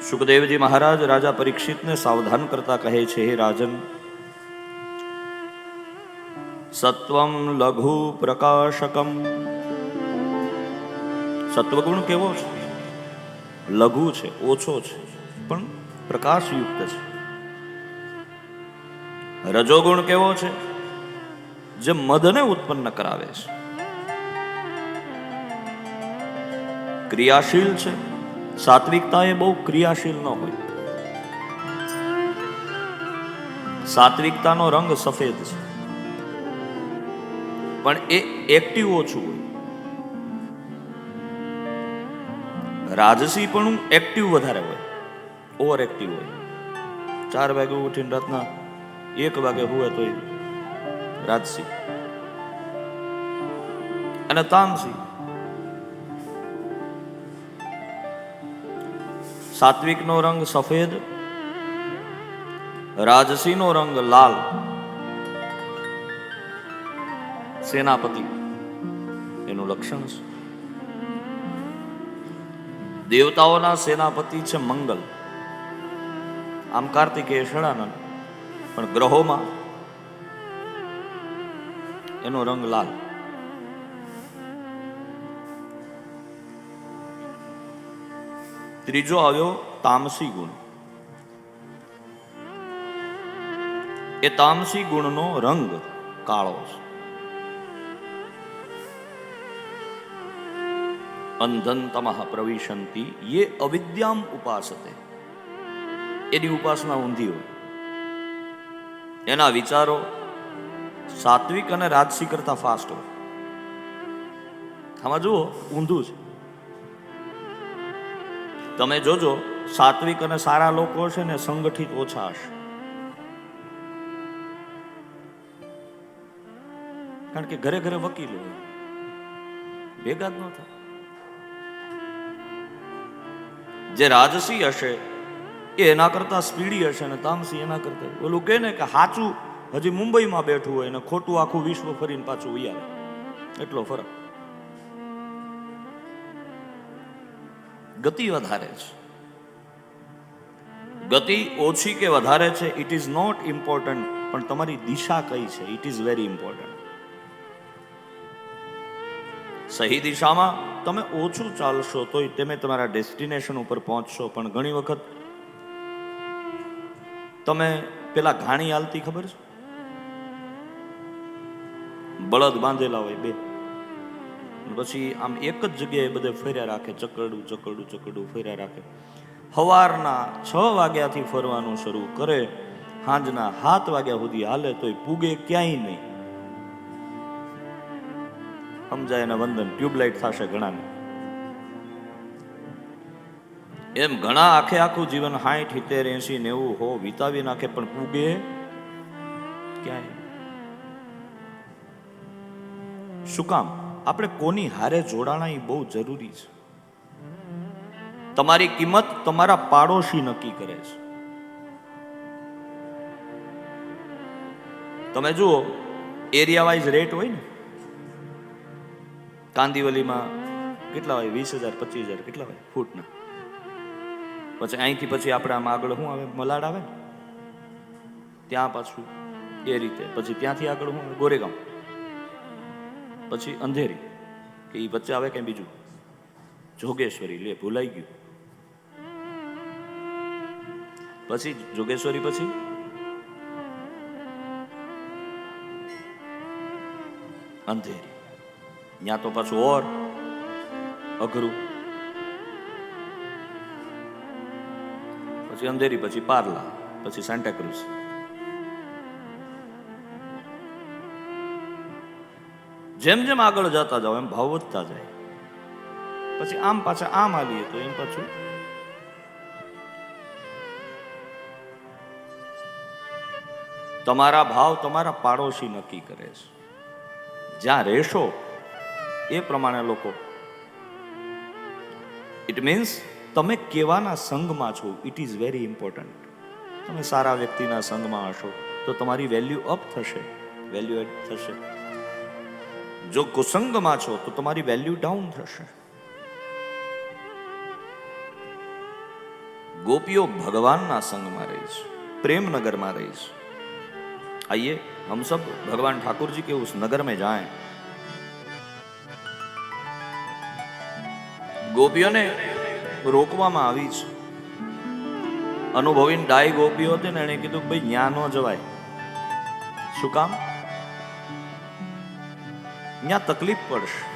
સુખદેવજી મહારાજ રાજા પરીક્ષિતને સાવધાન કરતા કહે છે, હે રાજન, સત્વમ લઘુ પ્રકાશકમ. સત્વગુણ કેવો છે? લઘુ છે, ઓછો છે, પણ પ્રકાશયુક્ત છે. રજોગુણ કેવો છે? જે મદને ઉત્પન્ન કરાવે છે. ક્રિયાશીલ છે સાત્વિકતા એ બહુ ક્રિયાશીલ ન હોય. સાત્વિકતાનો રંગ સફેદ છે. પણ એ એક્ટિવ ઓછું હોય. રાજસી પણ એક્ટિવ વધારે હોય. ઓવર એક્ટિવ હોય. ચાર વાગે ઉઠીને રાતના એક વાગે હોય તો રાજસી અને તામસી સાત્વિકનો રંગ સફેદ, રાજસીનો રંગ લાલ. સેનાપતિ, એનું લક્ષણ છે દેવતાઓના સેનાપતિ છે મંગલ. આમ કાર્તિકેય ષડાનંદ પણ ગ્રહોમાં એનો રંગ લાલ. ત્રીજો આવ્યો તામસી ગુણ. એ તામસી ગુણનો રંગ કાળો છે. અંધન તમઃ પ્રવિશંતિ યે અવિદ્યામ ઉપાસતે. એની ઉપાસના ઊંધી હોય. એના વિચારો સાત્વિક અને રાજસી કરતા ફાસ્ટ હોય. આમાં જુઓ, ઊંધું છે. તમે જોજો, સાત્વિક અને સારા લોકો છે ને સંગઠિત ઓછા હશે. કારણ કે ઘરે ઘરે વકીલો ભેગા જ ન થાય. જે રાજસી હશે, એ એના કરતા સ્પીડી હશે ને તામસી એના કરતા. ઓલું કહે ને કે સાચું હજી મુંબઈમાં બેઠું હોય ને ખોટું આખું વિશ્વ ફરીને પાછું ઉઈ એટલો ફરક. ગતિ વધારે છે. ગતિ ઓછી કે વધારે છે ઇટ ઇઝ નોટ ઇમ્પોર્ટન્ટ પણ તમારી દિશા કઈ છે ઇટ ઇઝ વેરી ઇમ્પોર્ટન્ટ સહી દિશામાં તમે ઓછું ચાલશો તોય તમે તમારા ડેસ્ટિનેશન ઉપર પહોંચશો, પણ ઘણી વખત તમે પેલા ઘાણી હાલતી ખબર છે? બળદ બાંધેલા હોય બે. પછી આમ એક જ જગ્યાએ બધે ફર્યા રાખે, ચકરડું ચકરડું ચકરડું ફર્યા રાખે. સવારના છ વાગ્યાથી ફરવાનું શરૂ કરે સાંજના સાત વાગ્યા સુધી હાલે તોય પૂગે ક્યાંય નહીં. સમજાય એના વંદન? ટ્યુબલાઇટ થશે ઘણાને. એમ ઘણા આખે આખું જીવન સાઠ, સિત્તેર એસી નેવું હો વિતાવી નાખે, પણ પૂગે ક્યાંય શું કામ? આપણે કોની હારે જોડાણા એ બહુ જરૂરી છે. તમારી કિંમત તમારા પાડોશી નક્કી કરે છે. તમે જુઓ એરિયા વાઇઝ રેટ હોય ને, કાંદીવલીમાં કેટલા હોય? વીસ હજાર, પચીસ હજાર, કેટલા હોય? ફૂટના. પછી અહીંથી પછી આપણે આમ આગળ શું આવે? મલાડ આવે ત્યાં પાછું એ રીતે. પછી ત્યાંથી આગળ હું આવે? ગોરેગામ. પછી અંધેરી, કે એ વચ્ચે આવે કઈ બીજું? જોગેશ્વરી, લે, ભૂલાઈ ગયું. પછી જોગેશ્વરી પછી? અંધેરી. ત્યાં તો પાછું ઓર, અઘરું. પછી અંધેરી, પછી પાર્લા, પછી સેન્ટાક્રુઝ જેમ જેમ આગળ જતા જાઓ એમ ભાવ વધતા જાય. પછી આમ પાછા આમ આવીએ તો એમ પાછું તમારા ભાવ તમારા પાડોશી નક્કી કરે છે. જ્યાં રહેશો એ પ્રમાણે લોકો. ઇટ મીન્સ તમે કેવાના સંઘમાં છો. ઇટ ઇઝ વેરી ઇમ્પોર્ટન્ટ તમે સારા વ્યક્તિના સંઘમાં હશો તો તમારી વેલ્યુ અપ થશે. વેલ્યુ એડ થશે. જો કુસંગમાં છો તો તમારી વેલ્યુ ડાઉન થશે गोपियों भगवान संग में रही प्रेम नगर में रही आइए हम सब भगवान ठाकुर जी के उस नगर में जाएं ગોપીઓને રોકવામાં આવી છે અનુભવીને ડાય ગોપીઓ હતી ને એણે કીધું કે ભાઈ ન્યા ન જવાય શું કામ ત્યાં તકલીફ પડશે